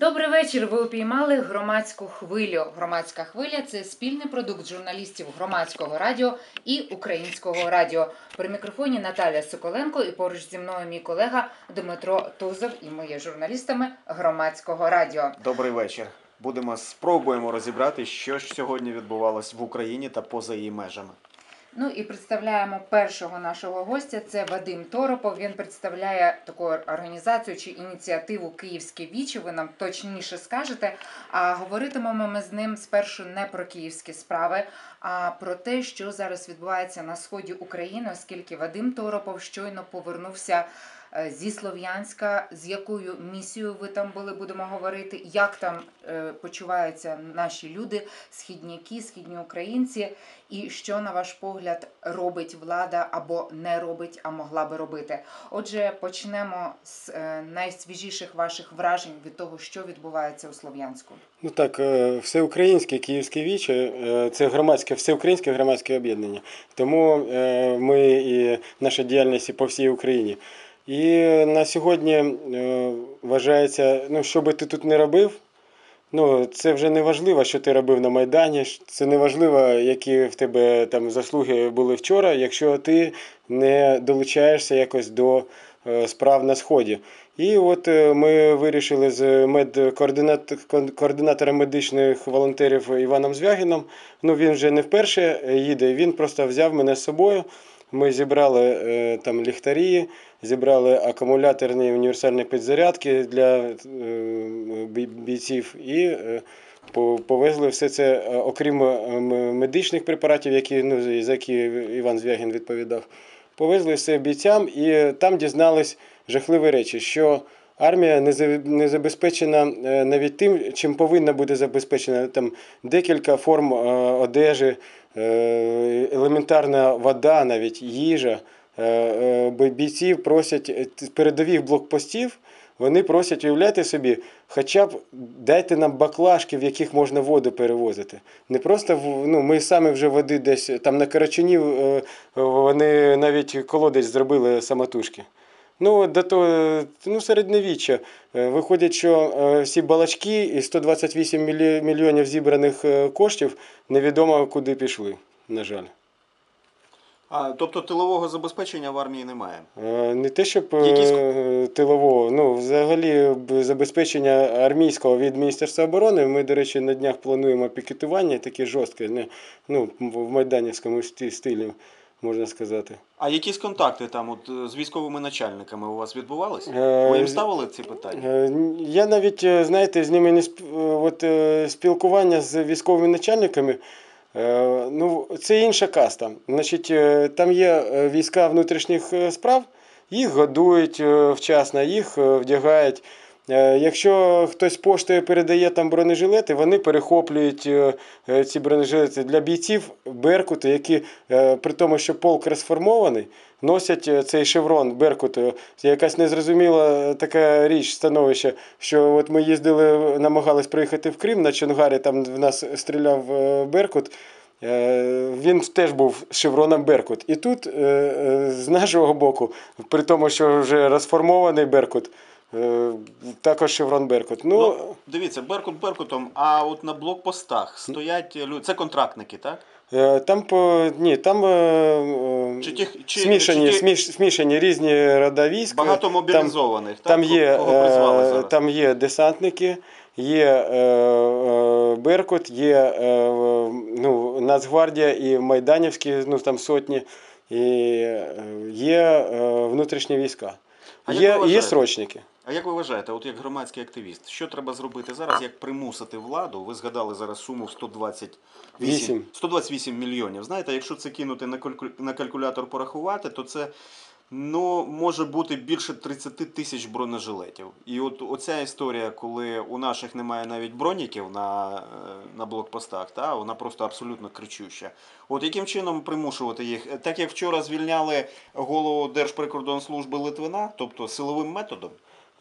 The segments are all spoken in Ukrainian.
Добрий вечір. Ви упіймали громадську хвилю. Громадська хвиля це спільний продукт журналістів громадського радіо і українського радіо. При мікрофоні Наталя Соколенко і поруч зі мною мій колега Дмитро Тузов. І ми є журналістами громадського радіо. Добрий вечір. Будемо спробуємо розібрати, що ж сьогодні відбувалось в Україні та поза її межами. Ну і представляємо першого нашого гостя. Це Вадим Торопов. Він представляє таку організацію чи ініціативу Київське вічі. Ви нам точніше скажете. А говоритимемо ми з ним спершу не про київські справи, а про те, що зараз відбувається на сході України, оскільки Вадим Торопов щойно повернувся. Е, Зі Слов'янська, з якою місією ви там були, будемо говорити, як там е, почуваються наші люди, східняки, українці, і що, на ваш погляд, робить влада або не робить, а могла би робити. Отже, почнемо з е, найсвіжіших ваших вражень від того, що відбувається у Слов'янську. Ну так, всеукраїнське Київське віче це громадське, всеукраїнське громадське об'єднання. Тому ми і наша діяльність по всій Україні. І на сьогодні е, вважається, ну що би ти тут не робив, ну це вже не важливо, що ти робив на Майдані. Це не важливо, які в тебе там заслуги були вчора, якщо ти не долучаєшся якось до е, справ на сході. І от е, ми вирішили з медкоординат- медичних волонтерів Іваном Звягіном. Ну він вже не вперше їде. Він просто взяв мене з собою. Ми зібрали е, там ліхтарі, зібрали акумуляторні універсальні підзарядки для е, бійців і е, повезли все це, окрім медичних препаратів, які, ну, за які Іван Звягін відповідав. Повезли все бійцям і там дізнались жахливі речі, що армія не за- не забезпечена навіть тим, чим повинна бути забезпечена. Там декілька форм одежі, елементарна вода, навіть їжа. Е, е, Бійців просять е, передових блокпостів. Вони просять, уявляйте собі, хоча б дайте нам баклажки, в яких можна воду перевозити. Не просто ну, ми самі вже води десь там на Карачуні е, вони навіть колодець зробили самотужки. Ну, до того, ну, середньовіччя. Е, Виходить, що е, всі балачки і 128 мільйонів зібраних е, коштів невідомо куди пішли, на жаль. А, тобто тилового забезпечення в армії немає. Не те, щоб Якісь- тилового, ну, взагалі забезпечення армійського від Міністерства оборони. Ми, до речі, на днях плануємо пікетування таке жорстке, не, ну, в майданівському стилі, можна сказати. А якісь контакти там от е, з військовими начальниками у вас відбувались? Е, Ви їм ставили ці питання? Е, Я навіть, знаєте, з ними не сп... от, спілкування з військовими начальниками. Ну, це інша каста. Значить, там є війська внутрішніх справ, їх годують вчасно, їх вдягають. Е, Якщо хтось поштою передає там бронежилети, вони перехоплюють е, е, ці бронежилети для бійців Беркуту, які при тому, що полк розформований, носять цей шеврон Беркуту. Це якась незрозуміла така річ, становище, що от ми їздили, намагались приїхати в Крим на Чонгарі, там в нас стріляв Беркут. Він теж був шевроном Беркут. І тут з нашого боку, при тому, що вже розформований Беркут, також шеврон Беркут. Ну, Ну, дивіться, Беркут Беркутом, а от на блокпостах стоять люди. Це контрактники, так? Е, Там по ні, там е, е, Чи тих- чи- смішані, чи ті- сміш, смішані різні рода військ. Багато мобілізованих. так? Там є, Кого е, зараз? там є десантники, є е, е, Беркут, є е, ну, Нацгвардія і Майданівські, ну там сотні, і е, є е, внутрішні війська. А Є, є срочники. А як ви вважаєте, от як громадський активіст, що треба зробити зараз, як примусити владу? Ви згадали зараз суму в 128, Вісім. 128 мільйонів. Знаєте, якщо це кинути на калькулятор порахувати, то це ну, може бути більше 30 тисяч бронежилетів. І от оця історія, коли у наших немає навіть броніків на, е, на блокпостах, та, вона просто абсолютно кричуща. От яким чином примушувати їх? Так як вчора звільняли голову Держприкордонслужби Литвина, тобто силовим методом.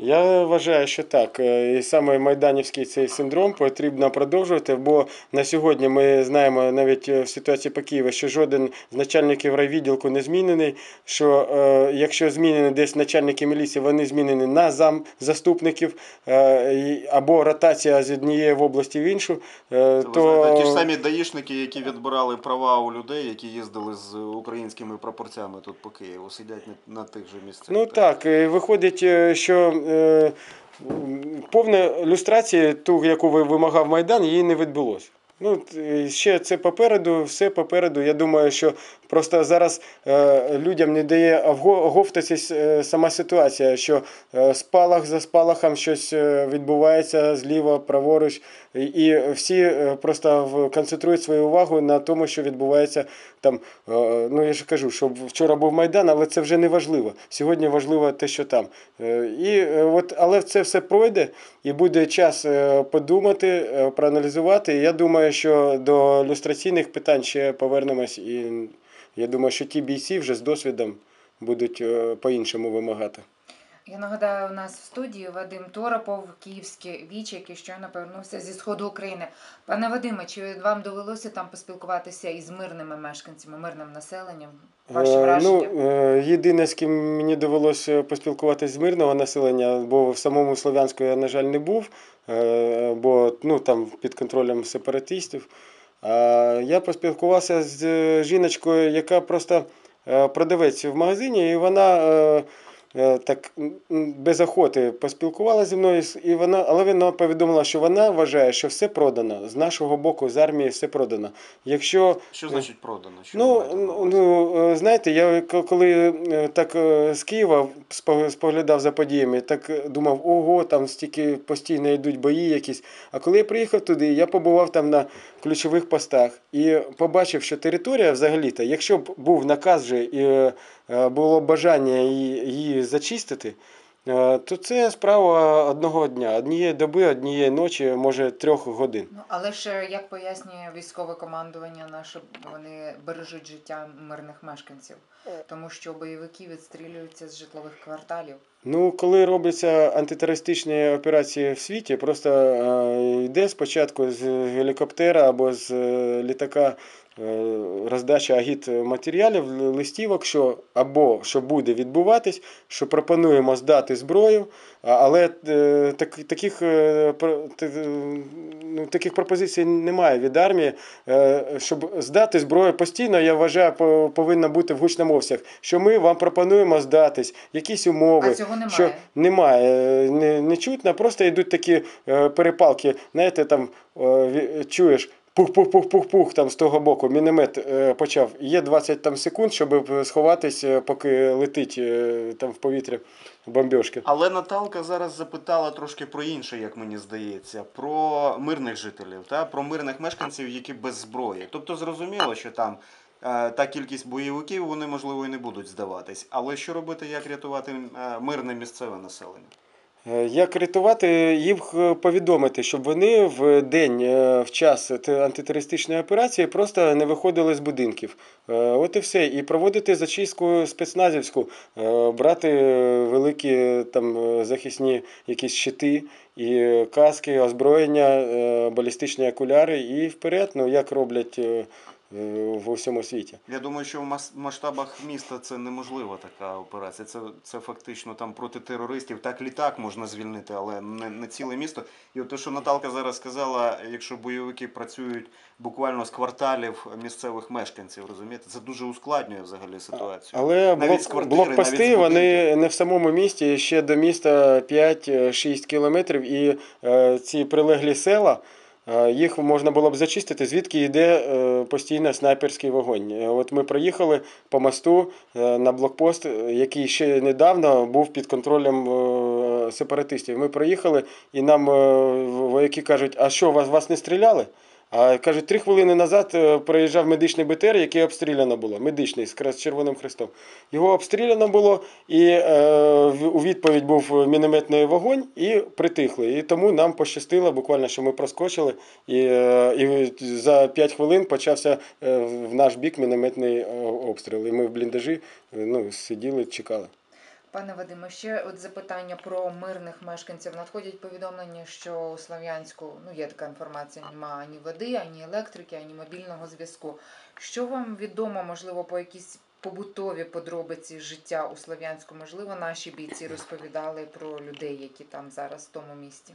Я вважаю, що так. Е, І саме майданівський цей синдром потрібно продовжувати, бо на сьогодні ми знаємо навіть е, в ситуації по Києву, що жоден з начальників райвідділку не змінений. Що е, якщо змінені десь начальники міліції, вони змінені на зам заступників е, або ротація з однієї в області в іншу, е, Ви знаєте, ті ж самі даїшники, які відбирали права у людей, які їздили з українськими прапорцями тут по Києву, сидять на, тих же місцях. Ну так, е, виходить, е, що е, повна люстрація, ту, яку вимагав Майдан, її не відбулося. Ну, е, ще це попереду, все попереду. Я думаю, що просто зараз е, людям не дає оговтатись е, сама ситуація, що е, спалах за спалахом щось відбувається зліва, праворуч, і- всі просто концентрують свою увагу на тому, що відбувається там. Ну я ж кажу, що вчора був Майдан, але це вже не важливо. Сьогодні важливо те, що там. І от, але це все пройде, і буде час подумати, проаналізувати. Я думаю, що до люстраційних питань ще повернемось. І я думаю, що ті бійці вже з досвідом будуть е, по-іншому вимагати. Я нагадаю, у нас в студії Вадим Торопов, Київське віч, який щойно повернувся зі сходу України. Пане Вадиме, чи вам довелося там поспілкуватися із мирними мешканцями, мирним населенням? Ваші Е, враження? Ну, єдине, з ким мені довелося поспілкуватися з мирного населення, бо в самому Слов'янську я, на жаль, не був, бо ну, там під контролем сепаратистів. А я поспілкувався з е, жіночкою, яка просто е, продавець в магазині, і вона. е, Так без охоти поспілкувалася зі мною, і вона, але вона повідомила, що вона вважає, що все продано. З нашого боку, з армії все продано. Якщо Що значить продано? Що Ну, ну, знаєте, я коли так з Києва спо- споглядав за подіями, так думав, ого, там стільки постійно йдуть бої якісь. А коли я приїхав туди, я побував там на ключових постах і побачив, що територія взагалі-то, якщо б був наказ вже і е, було бажання її, її зачистити, е, то це справа одного дня, однієї доби, однієї ночі, може трьох годин. Ну, але ж е, як пояснює військове командування наше, вони бережуть життя мирних мешканців, тому що бойовики відстрілюються з житлових кварталів. Ну, коли робляться антитерористичні операції в світі, просто е, йде спочатку з гелікоптера або з е, літака роздача агіт матеріалів, листівок, що або що буде відбуватись, що пропонуємо здати зброю, але е, так, таких, е, е, ну, таких пропозицій немає від армії. Е, Щоб здати зброю постійно, я вважаю, повинна бути в гучному обсяг, що ми вам пропонуємо здатись, якісь умови. А цього немає. Що немає, е, не, не чутно, просто йдуть такі е, перепалки. Знаєте, там е, чуєш. Пух-пух-пух-пух-пух, там з того боку міномет е, почав. Є 20 там, секунд, щоб сховатись, е, поки летить е, там в повітря бомбьошки. Але Наталка зараз запитала трошки про інше, як мені здається, про мирних жителів, та? про мирних мешканців, які без зброї. Тобто зрозуміло, що там е, та кількість бойовиків, вони, можливо, і не будуть здаватись. Але що робити, як рятувати е, мирне місцеве населення? Е, Як рятувати, їх е, повідомити, щоб вони в день, е, в час антитерористичної операції просто не виходили з будинків. От і все. І проводити зачистку спецназівську, брати великі там захисні якісь щити, і каски, озброєння, балістичні окуляри і вперед, ну як роблять в усьому світі. Я думаю, що в мас- масштабах міста це неможлива така операція. Це, це фактично там проти терористів. Так літак можна звільнити, але не, не ціле місто. І от те, що Наталка зараз сказала, якщо бойовики працюють буквально з кварталів місцевих мешканців, розумієте, це дуже ускладнює взагалі ситуацію. Але Навіть з блок, квартири, навіть блокпости з вони не в самому місті, ще до міста 5-6 кілометрів, і е, ці прилеглі села. Е, Їх можна було б зачистити, звідки йде е, постійно снайперський вогонь. Е, От ми проїхали по мосту на блокпост, який ще недавно був під контролем сепаратистів. Ми проїхали, і нам вояки кажуть, а що, вас, вас не стріляли? А кажуть, три хвилини назад е, проїжджав медичний БТР, який обстріляно було. Медичний з Червоним Хрестом. Його обстріляно було, і е, у відповідь був мінометний вогонь, і притихли. І тому нам пощастило, буквально, що ми проскочили, і, е, і за 5 хвилин почався в наш бік мінометний обстріл. І ми в бліндажі ну, сиділи, чекали. Пане Вадиме, ще от запитання про мирних мешканців. Надходять повідомлення, що у Слов'янську ну є така інформація, немає ані води, ані електрики, ані мобільного зв'язку. Що вам відомо, можливо, по якісь побутові подробиці життя у Слов'янську? Можливо, наші бійці розповідали про людей, які там зараз в тому місті.